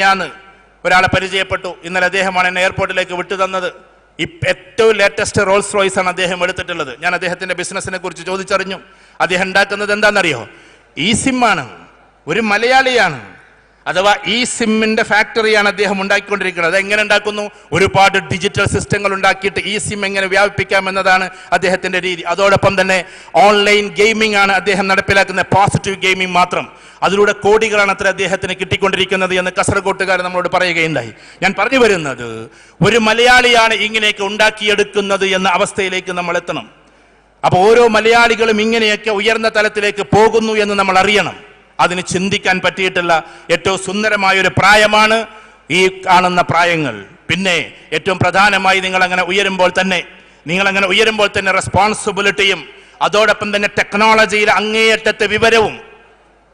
ഞാന്ന് ഒരാളെ പരിചയപ്പെട്ടു. ഇന്നലെ അദ്ദേഹമാണ് എന്നെ എയർപോർട്ടിലേക്ക് വിട്ടുതന്നത് ഏറ്റവും ലേറ്റസ്റ്റ് റോൾസ് റോയ്സ് ആണ് അദ്ദേഹം എടുത്തിട്ടുള്ളത്. ഞാൻ അദ്ദേഹത്തിന്റെ ബിസിനസിനെ കുറിച്ച് ചോദിച്ചറിഞ്ഞു. അദ്ദേഹം ഉണ്ടാക്കുന്നത് എന്താണെന്നറിയോ? ഈ സിമ്മാണ് ഒരു മലയാളിയാണ്. അഥവാ ഈ സിമ്മിന്റെ ഫാക്ടറിയാണ് അദ്ദേഹം ഉണ്ടാക്കിക്കൊണ്ടിരിക്കുന്നത്. അത് എങ്ങനെ ഉണ്ടാക്കുന്നു? ഒരുപാട് ഡിജിറ്റൽ സിസ്റ്റങ്ങൾ ഉണ്ടാക്കിയിട്ട് ഈ സിം എങ്ങനെ വ്യാപിപ്പിക്കാം എന്നതാണ് അദ്ദേഹത്തിന്റെ രീതി. അതോടൊപ്പം തന്നെ ഓൺലൈൻ ഗെയിമിംഗ് ആണ് അദ്ദേഹം നടപ്പിലാക്കുന്ന പോസിറ്റീവ് ഗെയിമിംഗ് മാത്രം. അതിലൂടെ കോടികളാണ് അത്ര അദ്ദേഹത്തിന് കിട്ടിക്കൊണ്ടിരിക്കുന്നത് എന്ന് കാസർഗോട്ടുകാർ നമ്മളോട് പറയുകയുണ്ടായി. ഞാൻ പറഞ്ഞു വരുന്നത് ഒരു മലയാളിയാണ് ഇങ്ങനെയൊക്കെ ഉണ്ടാക്കിയെടുക്കുന്നത് എന്ന അവസ്ഥയിലേക്ക് നമ്മൾ എത്തണം. അപ്പോൾ ഓരോ മലയാളികളും ഇങ്ങനെയൊക്കെ ഉയർന്ന തലത്തിലേക്ക് പോകുന്നു എന്ന് നമ്മൾ അറിയണം. അതിന് ചിന്തിക്കാൻ പറ്റിയിട്ടില്ല ഏറ്റവും സുന്ദരമായ ഒരു പ്രായമാണ് ഈ കാണുന്ന പ്രായങ്ങൾ. പിന്നെ ഏറ്റവും പ്രധാനമായി നിങ്ങൾ അങ്ങനെ ഉയരുമ്പോൾ തന്നെ നിങ്ങൾ അങ്ങനെ ഉയരുമ്പോൾ തന്നെ റെസ്പോൺസിബിലിറ്റിയും അതോടൊപ്പം തന്നെ ടെക്നോളജിയിലെ അങ്ങേയറ്റത്തെ വിവരവും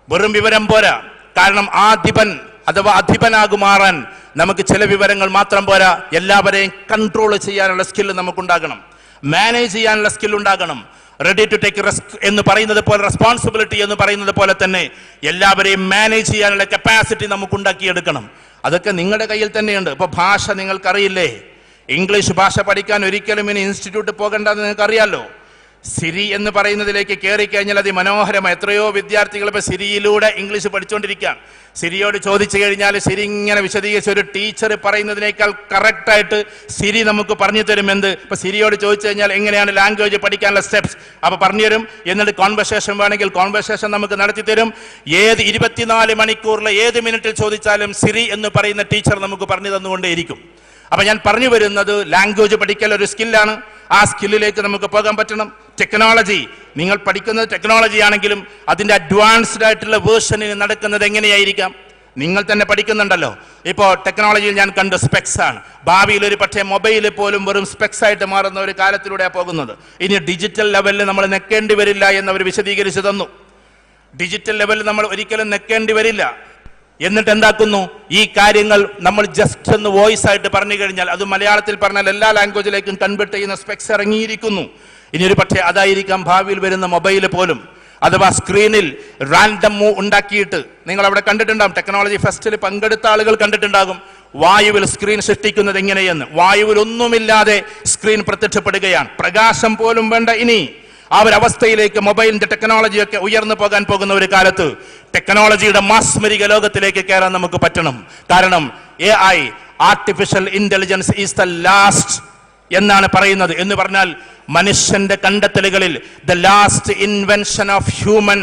വെറും വിവരം പോരാ. കാരണം ആധിപൻ അഥവാ അധിപനാകുമാറാൻ നമുക്ക് ചില വിവരങ്ങൾ മാത്രം പോരാ. എല്ലാവരെയും കൺട്രോൾ ചെയ്യാനുള്ള സ്കില്ല് നമുക്കുണ്ടാകണം. മാനേജ് ചെയ്യാനുള്ള സ്കിൽ ഉണ്ടാകണം. റെഡി ടു ടേക്ക് റിസ്ക് എന്ന് പറയുന്നത് പോലെ റെസ്പോൺസിബിലിറ്റി എന്ന് പറയുന്നത് പോലെ തന്നെ എല്ലാവരെയും മാനേജ് ചെയ്യാനുള്ള കപ്പാസിറ്റി നമുക്ക് ഉണ്ടാക്കിയെടുക്കണം അതൊക്കെ നിങ്ങളുടെ കയ്യിൽ തന്നെയുണ്ട്. ഇപ്പൊ ഭാഷ നിങ്ങൾക്കറിയില്ലേ? ഇംഗ്ലീഷ് ഭാഷ പഠിക്കാൻ ഒരിക്കലും ഇനി ഇൻസ്റ്റിറ്റ്യൂട്ട് നിങ്ങൾക്ക് നിങ്ങൾക്കറിയാലോ? സിരി എന്ന് പറയുന്നതിലേക്ക് കയറി കഴിഞ്ഞാൽ അതിമനോഹരമായി. എത്രയോ വിദ്യാർത്ഥികൾ ഇപ്പൊ സിരിയിലൂടെ ഇംഗ്ലീഷ് പഠിച്ചുകൊണ്ടിരിക്കുകയാണ്. സിരിയോട് ചോദിച്ചു കഴിഞ്ഞാൽ സിരി ഇങ്ങനെ വിശദീകരിച്ച് ഒരു ടീച്ചർ പറയുന്നതിനേക്കാൾ കറക്റ്റായിട്ട് സിരി നമുക്ക് പറഞ്ഞു തരും എന്ത് ഇപ്പൊ സിരിയോട് ചോദിച്ചു കഴിഞ്ഞാൽ എങ്ങനെയാണ് ലാംഗ്വേജ് പഠിക്കാനുള്ള സ്റ്റെപ്സ്? അപ്പൊ പറഞ്ഞു തരും. എന്നിട്ട് കോൺവെർസേഷൻ വേണമെങ്കിൽ കോൺവെർസേഷൻ നമുക്ക് നടത്തി തരും. ഏത് ഇരുപത്തിനാല് മണിക്കൂറിലെ ഏത് മിനിറ്റിൽ ചോദിച്ചാലും സിരി എന്ന് പറയുന്ന ടീച്ചർ നമുക്ക് പറഞ്ഞു തന്നുകൊണ്ടേയിരിക്കും. അപ്പൊ ഞാൻ പറഞ്ഞു വരുന്നത് ലാംഗ്വേജ് പഠിക്കൽ ഒരു സ്കില്ലാണ് ആ സ്കില്ലിലേക്ക് നമുക്ക് പോകാൻ പറ്റണം. ടെക്നോളജി നിങ്ങൾ പഠിക്കുന്നത് ടെക്നോളജി ആണെങ്കിലും അതിന്റെ അഡ്വാൻസ്ഡ് ആയിട്ടുള്ള വേർഷനിൽ നടക്കുന്നത് എങ്ങനെയായിരിക്കാം? നിങ്ങൾ തന്നെ പഠിക്കുന്നുണ്ടല്ലോ. ഇപ്പോൾ ടെക്നോളജിയിൽ ഞാൻ കണ്ടു സ്പെക്സ് ആണ്. ഭാവിയിൽ ഒരു പക്ഷേ മൊബൈൽ പോലും വെറും സ്പെക്സ് ആയിട്ട് മാറുന്ന ഒരു കാലത്തിലൂടെയാണ് പോകുന്നത്. ഇനി ഡിജിറ്റൽ ലെവലിൽ നമ്മൾ നിൽക്കേണ്ടി വരില്ല എന്നവർ വിശദീകരിച്ചു തന്നു. ഡിജിറ്റൽ ലെവലിൽ നമ്മൾ ഒരിക്കലും നിൽക്കേണ്ടി വരില്ല. എന്നിട്ട് എന്താക്കുന്നു? ഈ കാര്യങ്ങൾ നമ്മൾ ജസ്റ്റ് ഒന്ന് വോയിസ് ആയിട്ട് പറഞ്ഞു കഴിഞ്ഞാൽ അത് മലയാളത്തിൽ പറഞ്ഞാൽ എല്ലാ ലാംഗ്വേജിലേക്കും കൺവേർട്ട് ചെയ്യുന്ന സ്പെക്സ് ഇറങ്ങിയിരിക്കുന്നു. ഇനി ഒരു പക്ഷേ അതായിരിക്കാം ഭാവിയിൽ വരുന്ന മൊബൈൽ പോലും. അഥവാ സ്ക്രീനിൽ റാൻഡം മൂവ് ഉണ്ടാക്കിയിട്ട് നിങ്ങൾ അവിടെ കണ്ടിട്ടുണ്ടാകും ടെക്നോളജി ഫെസ്റ്റിൽ പങ്കെടുത്ത ആളുകൾ കണ്ടിട്ടുണ്ടാകും. വായുവിൽ സ്ക്രീൻ സൃഷ്ടിക്കുന്നത് എങ്ങനെയെന്ന്. വായുവിൽ ഒന്നുമില്ലാതെ സ്ക്രീൻ പ്രത്യക്ഷപ്പെടുകയാണ്. പ്രകാശം പോലും വേണ്ട ഇനി. ആ ഒരു അവസ്ഥയിലേക്ക് മൊബൈലിന്റെ ടെക്നോളജിയൊക്കെ ഉയർന്നു പോകാൻ പോകുന്ന ഒരു കാലത്ത് ടെക്നോളജിയുടെ മാസ്മരിക ലോകത്തിലേക്ക് കയറാൻ നമുക്ക് പറ്റണം. കാരണം A I artificial intelligence is the last എന്നാണ് പറയുന്നത്. എന്ന് പറഞ്ഞാൽ മനുഷ്യന്റെ കണ്ടെത്തലുകളിൽ the last invention of human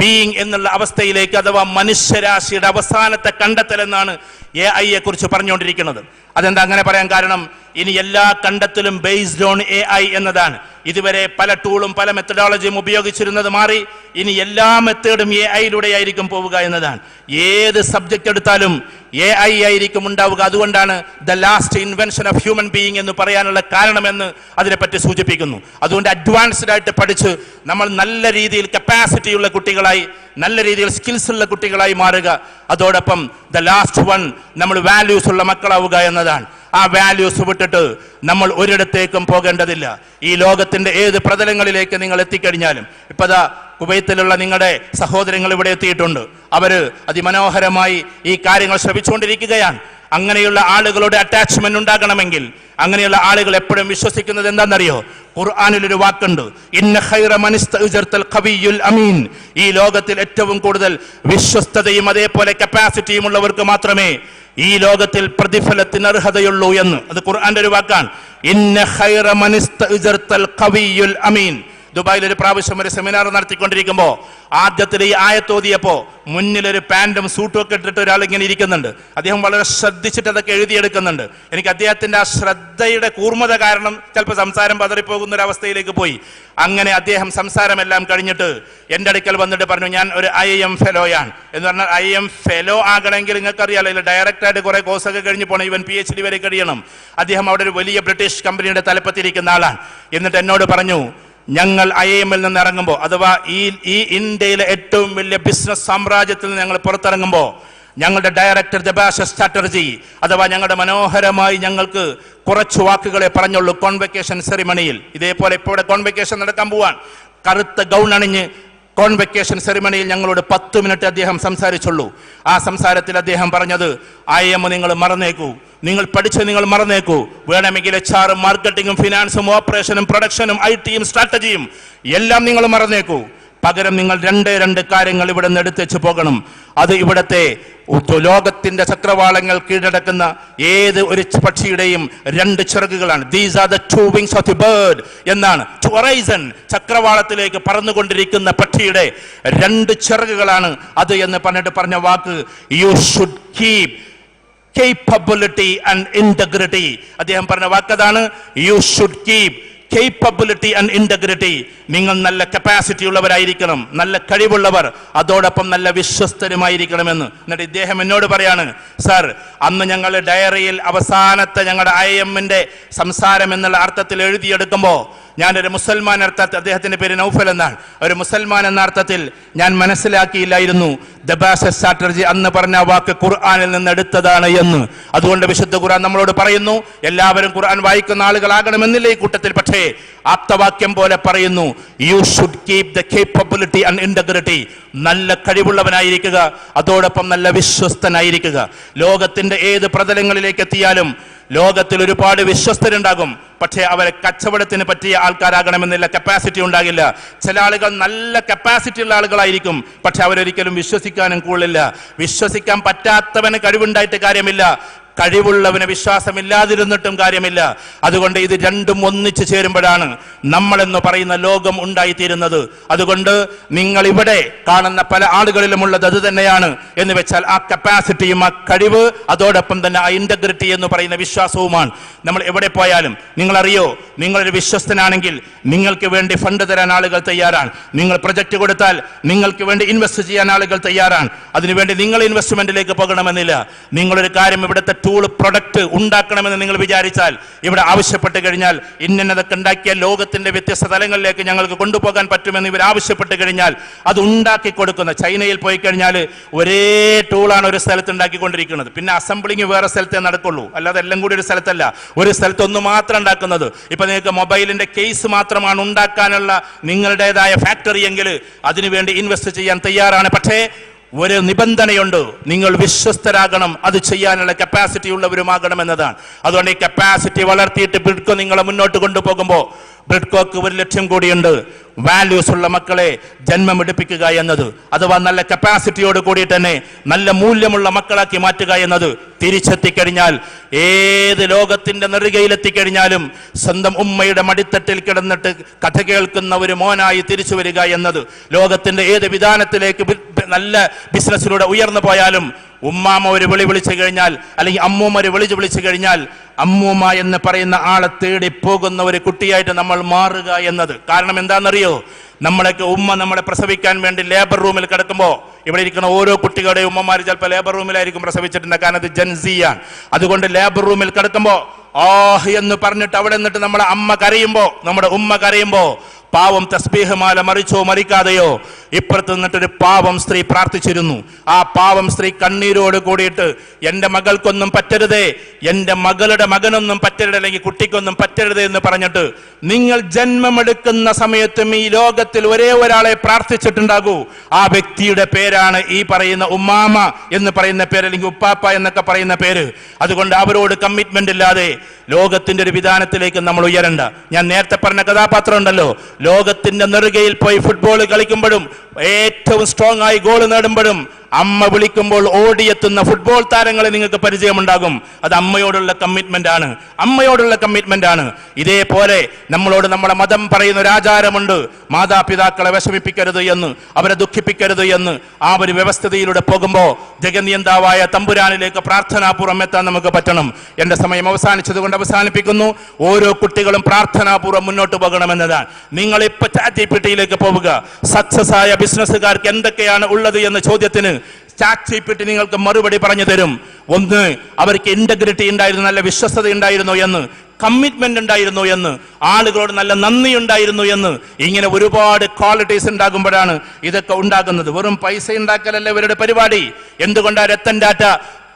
being എന്നുള്ള അവസ്ഥയിലേക്ക് അഥവാ മനുഷ്യരാശിയുടെ അവസാനത്തെ കണ്ടെത്തൽ എന്നാണ് എ ഐയെ കുറിച്ച് പറഞ്ഞുകൊണ്ടിരിക്കുന്നത്. അതെന്താ അങ്ങനെ പറയാൻ കാരണം? ഇനി എല്ലാ കണ്ടെത്തലും ബേസ്ഡ് ഓൺ എ ഐ എന്നതാണ്. ഇതുവരെ പല ടൂളും പല മെത്തഡോളജിയും ഉപയോഗിച്ചിരുന്നത് മാറി ഇനി എല്ലാ മെത്തേഡും എ ഐയിലൂടെ ആയിരിക്കും പോവുക എന്നതാണ്. ഏത് സബ്ജക്റ്റ് എടുത്താലും എ ഐ ആയിരിക്കും ഉണ്ടാവുക. അതുകൊണ്ടാണ് the last invention of human being എന്ന് പറയാനുള്ള കാരണമെന്ന് അതിനെപ്പറ്റി സൂചിപ്പിക്കുന്നു. അതുകൊണ്ട് അഡ്വാൻസ്ഡ് ആയിട്ട് പഠിച്ച് നമ്മൾ നല്ല രീതിയിൽ കപ്പാസിറ്റി ഉള്ള കുട്ടികളായി നല്ല രീതിയിൽ സ്കിൽസ് ഉള്ള കുട്ടികളായി മാറുക. അതോടൊപ്പം ദ ലാസ്റ്റ് വൺ നമ്മൾ വാല്യൂസ് ഉള്ള മക്കളാവുക എന്നതാണ്. ആ വാല്യൂസ് വിട്ടിട്ട് നമ്മൾ ഒരിടത്തേക്കും പോകേണ്ടതില്ല. ഈ ലോകത്തിന്റെ ഏത് പ്രതലങ്ങളിലേക്ക് നിങ്ങൾ എത്തിക്കഴിഞ്ഞാലും ഇപ്പതാ കുവൈത്തിലുള്ള നിങ്ങളുടെ സഹോദരങ്ങൾ ഇവിടെ എത്തിയിട്ടുണ്ട്. അവർ അതിമനോഹരമായി ഈ കാര്യങ്ങൾ ശ്രമിച്ചുകൊണ്ടിരിക്കുകയാണ് അങ്ങനെയുള്ള ആളുകളുടെ അറ്റാച്ച്മെന്റ് ഉണ്ടാകണമെങ്കിൽ അങ്ങനെയുള്ള ആളുകൾ എപ്പോഴും വിശ്വസിക്കുന്നത് എന്താണെന്നറിയോ? ഖുർആാനിൽ ഒരു വാക്കുണ്ട് ഇന്ന ഖവിയ്യുൽ അമീൻ. ഈ ലോകത്തിൽ ഏറ്റവും കൂടുതൽ വിശ്വസ്തതയും അതേപോലെ കപ്പാസിറ്റിയും ഉള്ളവർക്ക് മാത്രമേ ഈ ലോകത്തിൽ പ്രതിഫലത്തിന് അർഹതയുള്ളൂ എന്ന്. അത് ഖുർആന്റെ ഒരു വാക്കാണ്. ഇന്ന ഖൈറ ഖവിയ്യുൽ അമീൻ. ദുബായിൽ ഒരു പ്രാവശ്യം ഒരു സെമിനാർ നടത്തിക്കൊണ്ടിരിക്കുമ്പോൾ ആദ്യത്തിൽ ഈ ആയത്തോതിയപ്പോ മുന്നിൽ ഒരു പാന്റും സൂട്ടും ഒക്കെ ഇട്ടിട്ട് ഒരാൾ ഇങ്ങനെ ഇരിക്കുന്നുണ്ട്. അദ്ദേഹം വളരെ ശ്രദ്ധിച്ചിട്ട് അതൊക്കെ എഴുതിയെടുക്കുന്നുണ്ട്. എനിക്ക് അദ്ദേഹത്തിന്റെ ആ ശ്രദ്ധയുടെ കൂർമ്മത കാരണം ചിലപ്പോൾ സംസാരം പതറിപ്പോകുന്ന ഒരു അവസ്ഥയിലേക്ക് പോയി. അങ്ങനെ അദ്ദേഹം സംസാരമെല്ലാം കഴിഞ്ഞിട്ട് എന്റെ അടുക്കൽ വന്നിട്ട് പറഞ്ഞു ഞാൻ ഒരു ഐ എം ഫെലോയാണ് എന്ന് പറഞ്ഞാൽ ഐ എം ഫെലോ ആകണമെങ്കിൽ നിങ്ങൾക്ക് അറിയാലോ ഇതിൽ ഡയറക്റ്റ് ആയിട്ട് കുറെ കോഴ്സൊക്കെ കഴിഞ്ഞ് പോകണം ഇവൻ പി എച്ച് ഡി വരെ കഴിയണം. അദ്ദേഹം അവിടെ ഒരു വലിയ ബ്രിട്ടീഷ് കമ്പനിയുടെ തലപ്പത്തിരിക്കുന്ന ആളാണ്. എന്നിട്ട് എന്നോട് പറഞ്ഞു ഞങ്ങൾ ഐ നിന്ന് ഇറങ്ങുമ്പോൾ അഥവാ ഈ ഈ ഇന്ത്യയിലെ ഏറ്റവും വലിയ ബിസിനസ് സാമ്രാജ്യത്തിൽ നിന്ന് ഞങ്ങൾ പുറത്തിറങ്ങുമ്പോൾ ഞങ്ങളുടെ ഡയറക്ടർ ജബാഷ സ്ട്രാറ്റജി അഥവാ ഞങ്ങളുടെ മനോഹരമായി ഞങ്ങൾക്ക് കുറച്ച് വാക്കുകളെ പറഞ്ഞുള്ളൂ കോൺവെക്കേഷൻ സെറിമണിയിൽ ഇതേപോലെ ഇവിടെ കോൺവെക്കേഷൻ നടക്കാൻ പോവാൻ. കറുത്ത ഗൗൺ അണിഞ്ഞ് കോൺവെക്കേഷൻ സെറിമണിയിൽ ഞങ്ങളോട് പത്ത് മിനിറ്റ് അദ്ദേഹം സംസാരിച്ചുള്ളൂ. ആ സംസാരത്തിൽ അദ്ദേഹം പറഞ്ഞത് ഐ എം നിങ്ങൾ മറന്നേക്കൂ. നിങ്ങൾ പഠിച്ച് നിങ്ങൾ മറന്നേക്കൂ. വേണമെങ്കിൽ എച്ച് ആറും മാർക്കറ്റിംഗും ഫിനാൻസും ഓപ്പറേഷനും പ്രൊഡക്ഷനും ഐ ടിയും സ്ട്രാറ്റജിയും എല്ലാം നിങ്ങൾ മറന്നേക്കൂ. പകരം നിങ്ങൾ രണ്ട് രണ്ട് കാര്യങ്ങൾ ഇവിടെ നിന്ന് എടുത്തുവെച്ച് പോകണം. അത് ഇവിടത്തെ ലോകത്തിന്റെ ചക്രവാളങ്ങൾ കീഴടക്കുന്ന ഏത് ഒരു പക്ഷിയുടെയും രണ്ട് ചിറകുകളാണ്. These are the two wings of the bird എന്നാണ്. Horizon ചക്രവാളത്തിലേക്ക് പറന്നുകൊണ്ടിരിക്കുന്ന പക്ഷിയുടെ രണ്ട് ചിറകുകളാണ് അത് എന്ന് പറഞ്ഞിട്ട് പറഞ്ഞ വാക്ക് you should keep capability and integrity അദ്ദേഹം പറഞ്ഞ വാക്കതാണ് you should keep capability and integrity നിങ്ങൾ നല്ല കപ്പാസിറ്റി ഉള്ളവരായിരിക്കണം നല്ല കഴിവുള്ളവർ അതോടൊപ്പം നല്ല വിശ്വസ്തരുമായിരിക്കണമെന്ന്. എന്നിട്ട് ഇദ്ദേഹം എന്നോട് പറയാണ് സാർ അന്ന് ഞങ്ങൾ ഡയറിയിൽ അവസാനത്തെ ഞങ്ങളുടെ ഐ എമ്മിന്റെ സംസാരം എന്നുള്ള അർത്ഥത്തിൽ എഴുതിയെടുക്കുമ്പോൾ ഞാനൊരു മുസൽമാൻ അർത്ഥത്തിൽ അദ്ദേഹത്തിന്റെ പേര് നൗഫൽ എന്നാണ് ഒരു മുസൽമാൻ എന്ന അർത്ഥത്തിൽ ഞാൻ മനസ്സിലാക്കിയില്ലായിരുന്നു. ദബാസ ചാറ്റർജി അന്ന് പറഞ്ഞ വാക്ക് ഖുർആാനിൽ നിന്ന് എടുത്തതാണ് എന്ന്. അതുകൊണ്ട് വിശുദ്ധ ഖുർആൻ നമ്മളോട് പറയുന്നു എല്ലാവരും ഖുർആൻ വായിക്കുന്ന ആളുകളാകണമെന്നില്ല ഈ കൂട്ടത്തിൽ? പക്ഷേ ആപ്തവാക്യം പോലെ പറയുന്നു you should keep the capability and integrity നല്ല കഴിവുള്ളവനായിരിക്കുക അതോടൊപ്പം നല്ല വിശ്വസ്തനായിരിക്കുക. ലോകത്തിന്റെ ഏത് പ്രതലങ്ങളിലേക്ക് എത്തിയാലും ലോകത്തിൽ ഒരുപാട് വിശ്വസ്തരുണ്ടാകും. പക്ഷേ അവരെ കച്ചവടത്തിന് പറ്റിയ ആൾക്കാരാകണമെന്നില്ല. കപ്പാസിറ്റി ഉണ്ടാകില്ല. ചില ആളുകൾ നല്ല കപ്പാസിറ്റി ഉള്ള ആളുകളായിരിക്കും. പക്ഷെ അവരൊരിക്കലും വിശ്വസിക്കാനും കൊള്ളില്ല വിശ്വസിക്കാൻ പറ്റാത്തവന് കഴിവുണ്ടായിട്ട് കാര്യമില്ല. കഴിവുള്ളവന് വിശ്വാസമില്ലാതിരുന്നിട്ടും കാര്യമില്ല. അതുകൊണ്ട് ഇത് രണ്ടും ഒന്നിച്ചു ചേരുമ്പോഴാണ് നമ്മളെന്ന് പറയുന്ന ലോകം ഉണ്ടായിത്തീരുന്നത്. അതുകൊണ്ട് നിങ്ങൾ ഇവിടെ കാണുന്ന പല ആളുകളിലുമുള്ളത് അത് തന്നെയാണ്. എന്ന് വെച്ചാൽ ആ കപ്പാസിറ്റിയും ആ കഴിവ് അതോടൊപ്പം തന്നെ ആ ഇന്റഗ്രിറ്റി എന്ന് പറയുന്ന വിശ്വാസവുമാണ്. നമ്മൾ എവിടെ പോയാലും നിങ്ങളറിയോ നിങ്ങളൊരു വിശ്വസ്തനാണെങ്കിൽ നിങ്ങൾക്ക് വേണ്ടി ഫണ്ട് തരാൻ ആളുകൾ തയ്യാറാണ്. നിങ്ങൾ പ്രൊജക്ട് കൊടുത്താൽ നിങ്ങൾക്ക് വേണ്ടി ഇൻവെസ്റ്റ് ചെയ്യാൻ ആളുകൾ തയ്യാറാണ്. അതിനുവേണ്ടി നിങ്ങൾ ഇൻവെസ്റ്റ്മെന്റിലേക്ക് പോകണമെന്നില്ല. നിങ്ങളൊരു കാര്യം ഇവിടുത്തെ ടൂൾ പ്രൊഡക്റ്റ് ഉണ്ടാക്കണമെന്ന് നിങ്ങൾ വിചാരിച്ചാൽ ഇവിടെ ആവശ്യപ്പെട്ട് കഴിഞ്ഞാൽ ഇന്നതൊക്കെ ഉണ്ടാക്കിയ ലോകത്തിന്റെ വ്യത്യസ്ത തലങ്ങളിലേക്ക് ഞങ്ങൾക്ക് കൊണ്ടുപോകാൻ പറ്റുമെന്ന് ഇവർ ആവശ്യപ്പെട്ട് കഴിഞ്ഞാൽ അത് ഉണ്ടാക്കി കൊടുക്കുന്ന ചൈനയിൽ പോയി കഴിഞ്ഞാൽ ഒരേ ടൂളാണ് ഒരു സ്ഥലത്ത് ഉണ്ടാക്കിക്കൊണ്ടിരിക്കുന്നത്. പിന്നെ അസംബ്ലിങ് വേറെ സ്ഥലത്തേ നടക്കുള്ളൂ. അല്ലാതെ എല്ലാം കൂടി ഒരു സ്ഥലത്തല്ല. ഒരു സ്ഥലത്ത് ഒന്ന് മാത്രം ഉണ്ടാക്കുന്നത്. ഇപ്പൊ നിങ്ങൾക്ക് മൊബൈലിന്റെ കേസ് മാത്രമാണ് ഉണ്ടാക്കാനുള്ള നിങ്ങളുടേതായ ഫാക്ടറി എങ്കിൽ അതിനുവേണ്ടി ഇൻവെസ്റ്റ് ചെയ്യാൻ തയ്യാറാണ്. പക്ഷേ ഒരു നിബന്ധനയുണ്ട്. നിങ്ങൾ വിശ്വസ്തരാകണം. അത് ചെയ്യാനുള്ള കപ്പാസിറ്റി ഉള്ളവരുമാകണം എന്നതാണ്. അതുകൊണ്ട് ഈ കപ്പാസിറ്റി വളർത്തിയിട്ട് പിടിക്കും നിങ്ങളെ മുന്നോട്ട് കൊണ്ടുപോകുമ്പോൾ ബ്രിഡ്കോക്ക് ഒരു ലക്ഷ്യം കൂടിയുണ്ട്. വാല്യൂസ് ഉള്ള മക്കളെ ജന്മമെടുപ്പിക്കുക എന്നത്. അഥവാ നല്ല കപ്പാസിറ്റിയോട് കൂടി തന്നെ നല്ല മൂല്യമുള്ള മക്കളാക്കി മാറ്റുക എന്നത് തിരിച്ചെത്തിക്കഴിഞ്ഞാൽ ഏത് ലോകത്തിന്റെ നെറുകയിലെത്തിക്കഴിഞ്ഞാലും സ്വന്തം ഉമ്മയുടെ മടിത്തട്ടിൽ കിടന്നിട്ട് കഥ കേൾക്കുന്ന ഒരു മോനായി തിരിച്ചു വരിക എന്നത് ലോകത്തിന്റെ ഏത് വിധാനത്തിലേക്ക് നല്ല ബിസിനസ്സിലൂടെ ഉയർന്നു പോയാലും ഉമ്മാമ ഒരു വിളി വിളിച്ചു കഴിഞ്ഞാൽ അല്ലെങ്കിൽ അമ്മൂമ്മ ഒരു വിളിച്ച് വിളിച്ചു കഴിഞ്ഞാൽ അമ്മൂമ്മ എന്ന് പറയുന്ന ആളെ തേടി പോകുന്ന ഒരു കുട്ടിയായിട്ട് നമ്മൾ മാറുക എന്നത്. കാരണം എന്താണെന്നറിയോ? നമ്മളൊക്കെ ഉമ്മ നമ്മളെ പ്രസവിക്കാൻ വേണ്ടി ലേബർ റൂമിൽ കിടക്കുമ്പോൾ ഇവിടെ ഇരിക്കുന്ന ഓരോ കുട്ടികളുടെയും ഉമ്മമാർ ചിലപ്പോൾ ലേബർ റൂമിലായിരിക്കും പ്രസവിച്ചിട്ടുണ്ട് കാരണം അത് ജൻസിയാണ് അതുകൊണ്ട് ലേബർ റൂമിൽ കിടക്കുമ്പോൾ ആഹ് എന്ന് പറഞ്ഞിട്ട് അവിടെ നിന്നിട്ട് നമ്മുടെ അമ്മ കരയുമ്പോൾ നമ്മുടെ ഉമ്മ കരയുമ്പോ പാവം തസ്ബീഹ് മാല മറിച്ചോ മറിക്കാതെയോ ഇപ്പുറത്ത് നിന്നിട്ടൊരു പാവം സ്ത്രീ പ്രാർത്ഥിച്ചിരുന്നു. ആ പാവം സ്ത്രീ കണ്ണീരോട് കൂടിയിട്ട് എന്റെ മകൾക്കൊന്നും പറ്റരുതേ എന്റെ മകളുടെ മകനൊന്നും പറ്റരുത് അല്ലെങ്കിൽ കുട്ടിക്കൊന്നും പറ്റരുത് എന്ന് പറഞ്ഞിട്ട് നിങ്ങൾ ജന്മമെടുക്കുന്ന സമയത്തും ഈ ലോകത്തിൽ ഒരേ ഒരാളെ പ്രാർത്ഥിച്ചിട്ടുണ്ടാകൂ. ആ വ്യക്തിയുടെ പേരാണ് ഈ പറയുന്ന ഉമ്മാമ എന്ന് പറയുന്ന പേര് അല്ലെങ്കിൽ ഉപ്പാപ്പ എന്നൊക്കെ പറയുന്ന പേര്. അതുകൊണ്ട് അവരോട് കമ്മിറ്റ്മെന്റ് ഇല്ലാതെ ലോകത്തിന്റെ ഒരു വിധാനത്തിലേക്ക് നമ്മൾ ഉയരണ്ട. ഞാൻ നേരത്തെ പറഞ്ഞ കഥാപാത്രം ഉണ്ടല്ലോ. ലോകത്തിന്റെ നെറുകയിൽ പോയി ഫുട്ബോൾ കളിക്കുമ്പോഴും സ്ട്രോങ് ആയി ഗോൾ നേടുമ്പോഴും അമ്മ വിളിക്കുമ്പോൾ ഓടിയെത്തുന്ന ഫുട്ബോൾ താരങ്ങളെ നിങ്ങൾക്ക് പരിചയമുണ്ടാകും. അത് അമ്മയോടുള്ള കമ്മിറ്റ്മെന്റ് ആണ്. അമ്മയോടുള്ള കമ്മിറ്റ്മെന്റ് ആണ്. ഇതേപോലെ നമ്മളോട് നമ്മുടെ മതം പറയുന്ന ഒരു ആചാരമുണ്ട്. മാതാപിതാക്കളെ വിഷമിപ്പിക്കരുത് എന്ന് അവരെ ദുഃഖിപ്പിക്കരുത് എന്ന്. ആ ഒരു വ്യവസ്ഥതയിലൂടെ പോകുമ്പോൾ ജഗനിയന്താവായ തമ്പുരാനിലേക്ക് പ്രാർത്ഥനാപൂർവം എത്താൻ നമുക്ക് പറ്റണം. എന്റെ സമയം അവസാനിച്ചത് കൊണ്ട് അവസാനിപ്പിക്കുന്നു. ഓരോ കുട്ടികളും പ്രാർത്ഥനാപൂർവം മുന്നോട്ട് പോകണമെന്നതാണ്. നിങ്ങൾ ഇപ്പൊ ചാറ്റ് പോവുക. സക്സസ് ആയ ബിസിനസ്സുകാർക്ക് എന്തൊക്കെയാണ് ഉള്ളത് എന്ന ചോദ്യത്തിന് ചാറ്റ് നിങ്ങൾക്ക് മറുപടി പറഞ്ഞു തരും. ഒന്ന് അവർക്ക് ഇന്റഗ്രിറ്റി ഉണ്ടായിരുന്നു നല്ല വിശ്വസത ഉണ്ടായിരുന്നു എന്ന് കമ്മിറ്റ്മെന്റ് ഉണ്ടായിരുന്നു എന്ന് ആളുകളോട് നല്ല നന്ദി ഉണ്ടായിരുന്നു എന്ന്. ഇങ്ങനെ ഒരുപാട് ക്വാളിറ്റീസ് ഉണ്ടാകുമ്പോഴാണ് ഇതൊക്കെ ഉണ്ടാകുന്നത്. വെറും പൈസ ഉണ്ടാക്കലല്ല ഇവരുടെ പരിപാടി. എന്തുകൊണ്ടാണ് രത്തൻ ടാറ്റ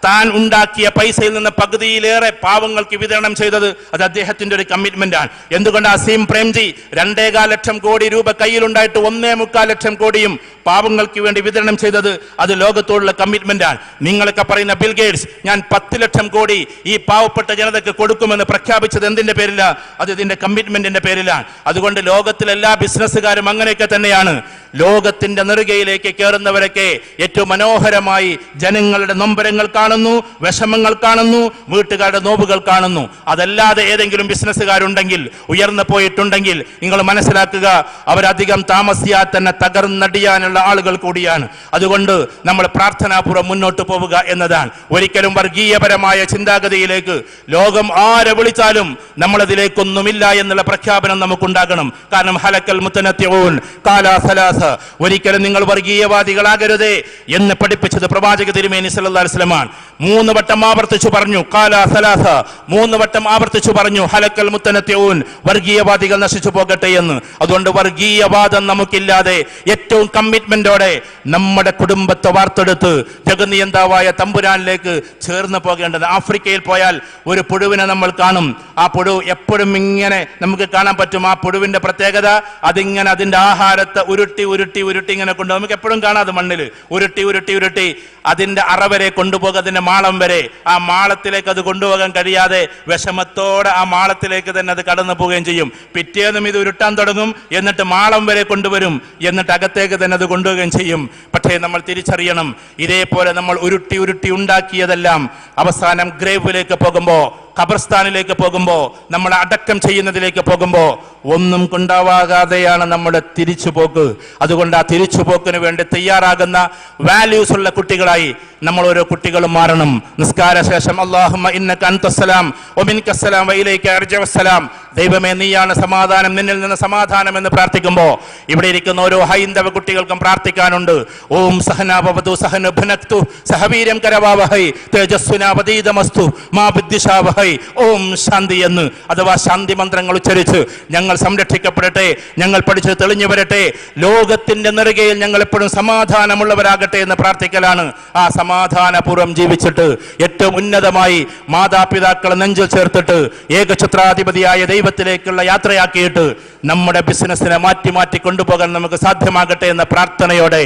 താൻ ഉണ്ടാക്കിയ പൈസയിൽ നിന്ന് പകുതിയിലേറെ പാവങ്ങൾക്ക് വിതരണം ചെയ്തത് അത് അദ്ദേഹത്തിന്റെ ഒരു കമ്മിറ്റ്മെന്റ് ആണ്. എന്തുകൊണ്ട് അസീം പ്രേംജി രണ്ടേകാൽ ലക്ഷം കോടി രൂപ കയ്യിലുണ്ടായിട്ട് ഒന്നേ മുക്കാൽ ലക്ഷം കോടിയും പാവങ്ങൾക്ക് വേണ്ടി വിതരണം ചെയ്തത് അത് ലോകത്തോടുള്ള കമ്മിറ്റ്മെന്റ് ആണ്. നിങ്ങളൊക്കെ പറയുന്ന ബിൽ ഗേറ്റ്സ് ഞാൻ പത്ത് ലക്ഷം കോടി ഈ പാവപ്പെട്ട ജനതയ്ക്ക് കൊടുക്കുമെന്ന് പ്രഖ്യാപിച്ചത് എന്തിന്റെ പേരില? അത് ഇതിന്റെ കമ്മിറ്റ്മെന്റിന്റെ പേരിലാണ്. അതുകൊണ്ട് ലോകത്തിലെ എല്ലാ ബിസിനസ്സുകാരും അങ്ങനെയൊക്കെ തന്നെയാണ്. ലോകത്തിന്റെ നെറുകയിലേക്ക് കയറുന്നവരൊക്കെ ഏറ്റവും മനോഹരമായി ജനങ്ങളുടെ നൊമ്പരങ്ങൾ കാണുന്നു വിഷമങ്ങൾ കാണുന്നു വീട്ടുകാരുടെ നോവുകൾ കാണുന്നു. അതല്ലാതെ ഏതെങ്കിലും ബിസിനസ്സുകാരുണ്ടെങ്കിൽ ഉയർന്നു പോയിട്ടുണ്ടെങ്കിൽ നിങ്ങൾ മനസ്സിലാക്കുക അവരധികം താമസിയാതെ തന്നെ തകർന്നടിയാനുള്ള ആളുകൾ കൂടിയാണ്. അതുകൊണ്ട് നമ്മൾ പ്രാർത്ഥനാപൂർവം മുന്നോട്ട് പോവുക എന്നതാണ്. ഒരിക്കലും വർഗീയപരമായ ചിന്താഗതിയിലേക്ക് ലോകം ആരെ വിളിച്ചാലും നമ്മളതിലേക്കൊന്നുമില്ല എന്നുള്ള പ്രഖ്യാപനം നമുക്കുണ്ടാകണം. കാരണം ഹലക്കൽ മുത്തനത്യവും കാലാസലാസ ഒരിക്കലും നിങ്ങൾ വർഗീയവാദികളാകരുതേ എന്ന് പഠിപ്പിച്ചത് പ്രവാചക തിരുമേനി വസല്ലമാണ് മൂന്ന് വട്ടം ആവർത്തിച്ചു പറഞ്ഞു കാലാസലാസ മൂന്ന് വട്ടം ആവർത്തിച്ചു പറഞ്ഞു ഹലക്കൽ മുത്തനത്യവും വർഗീയവാദികൾ നശിച്ചു പോകട്ടെ എന്ന്. അതുകൊണ്ട് വർഗീയവാദം നമുക്കില്ലാതെ ഏറ്റവും കമ്മിറ്റ്മെന്റോടെ നമ്മുടെ കുടുംബത്തെ വാർത്തെടുത്ത് ജഗനിയന്താവായ തമ്പുരാനിലേക്ക് ചേർന്ന് പോകേണ്ടത്. ആഫ്രിക്കയിൽ പോയാൽ ഒരു പുഴുവിനെ നമ്മൾ കാണും. ആ പുഴു എപ്പോഴും ഇങ്ങനെ നമുക്ക് കാണാൻ പറ്റും. ആ പുഴുവിന്റെ പ്രത്യേകത അതിങ്ങനെ അതിന്റെ ആഹാരത്തെ ഉരുട്ടി ഉരുട്ടി ഉരുട്ടി ഇങ്ങനെ കൊണ്ട് നമുക്ക് എപ്പോഴും കാണാം അത് മണ്ണിൽ ഉരുട്ടി ഉരുട്ടി ഉരുട്ടി അതിന്റെ അറവരെ കൊണ്ടുപോകുന്നത് അതിന്റെ മാളം വരെ ആ മാളത്തിലേക്ക് അത് കൊണ്ടുപോകാൻ കഴിയാതെ വിഷമത്തോടെ ആ മാളത്തിലേക്ക് തന്നെ അത് കടന്നു പോവുകയും ചെയ്യും. പിറ്റേന്നും ഇത് ഉരുട്ടാൻ തുടങ്ങും. എന്നിട്ട് മാളം വരെ കൊണ്ടുവരും. എന്നിട്ട് അകത്തേക്ക് തന്നെ അത് കൊണ്ടുപോവുകയും ചെയ്യും. പക്ഷേ നമ്മൾ തിരിച്ചറിയണം. ഇതേപോലെ നമ്മൾ ഉരുട്ടി ഉരുട്ടി ഉണ്ടാക്കിയതെല്ലാം അവസാനം ഗ്രേവിലേക്ക് പോകുമ്പോൾ ഖബർസ്ഥാനിലേക്ക് പോകുമ്പോൾ നമ്മൾ അടക്കം ചെയ്യുന്നതിലേക്ക് പോകുമ്പോൾ ഒന്നും കൊണ്ടാവാകാതെയാണ് നമ്മുടെ തിരിച്ചുപോക്ക്. അതുകൊണ്ട് ആ തിരിച്ചുപോക്കിന് വേണ്ടി തയ്യാറാകുന്ന വാല്യൂസ് ഉള്ള കുട്ടികളായി നമ്മൾ ഓരോ കുട്ടികളും മാറണം. നിസ്കാര ശേഷം അള്ളാഹുമ്മ ഇന്നക അൻതസ്സലാം ഒമിൻകസ്സലാം വയിലേക്ക് അർജവസ്സലാം ദൈവമേ നീയാണ് സമാധാനം നിന്നിൽ നിന്ന് സമാധാനം എന്ന് പ്രാർത്ഥിക്കുമ്പോൾ ഇവിടെ ഇരിക്കുന്ന ഓരോ ഹൈന്ദവ കുട്ടികൾക്കും പ്രാർത്ഥിക്കാനുണ്ട്. ഓം സഹനാഭവതു സഹനുഭനക്തു സഹവീര്യം കരവാവഹൈ തേജസ്വിനാവതീതമസ്തു മാ ബുദ്ധിശാവഹൈ. ഓം ശാന്തി എന്ന് അഥവാ ശാന്തി മന്ത്രങ്ങൾ ഉച്ചരിച്ച് ഞങ്ങൾ സംരക്ഷിക്കപ്പെടട്ടെ ഞങ്ങൾ പഠിച്ച് തെളിഞ്ഞു വരട്ടെ. ലോകത്തിന്റെ നെറുകയിൽ ഞങ്ങൾ എപ്പോഴും സമാധാനമുള്ളവരാകട്ടെ എന്ന് പ്രാർത്ഥിക്കലാണ് ആ സമാധാനപൂർവം ജീവിച്ചിട്ട് ഏറ്റവും ഉന്നതമായി മാതാപിതാക്കളെ നെഞ്ചിൽ ചേർത്തിട്ട് ഏകഛത്രാധിപതിയായ ദൈവത്തിലേക്കുള്ള യാത്രയാക്കിയിട്ട് നമ്മുടെ ബിസിനസ്സിനെ മാറ്റി മാറ്റി കൊണ്ടുപോകാൻ നമുക്ക് സാധ്യമാകട്ടെ എന്ന പ്രാർത്ഥനയോടെ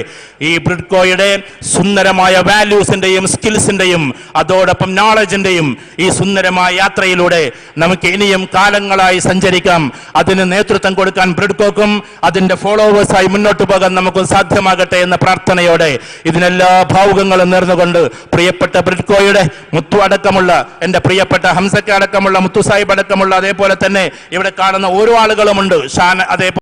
ഈ ബ്രിഡ്കോയുടെ സുന്ദരമായ വാല്യൂസിന്റെയും സ്കിൽസിന്റെയും അതോടൊപ്പം നോളജിന്റെയും ഈ സുന്ദരമായ യാത്രയിലൂടെ നമുക്ക് ഇനിയും കാലങ്ങളായി സഞ്ചരിക്കാം. അതിന് നേതൃത്വം കൊടുക്കാൻ ബ്രിഡ്കോക്കും അതിന്റെ ഫോളോവേഴ്സായി മുന്നോട്ട് പോകാൻ നമുക്ക് സാധ്യമാകട്ടെ എന്ന പ്രാർത്ഥനയോടെ ഇതിനെല്ലാ ഭാവുകങ്ങളും നേർന്നുകൊണ്ട് പ്രിയപ്പെട്ട ബ്രിഡ്കോയുടെ മുത്തു അടക്കമുള്ള എന്റെ പ്രിയപ്പെട്ട ഹംസക്ക അടക്കമുള്ള മുത്തുസാഹിബ് അടക്കമുള്ള അതേപോലെ തന്നെ ഇവിടെ കാണുന്ന ഓരോ ആളുകളുമുണ്ട്. ഷാൻ അതേപോലെ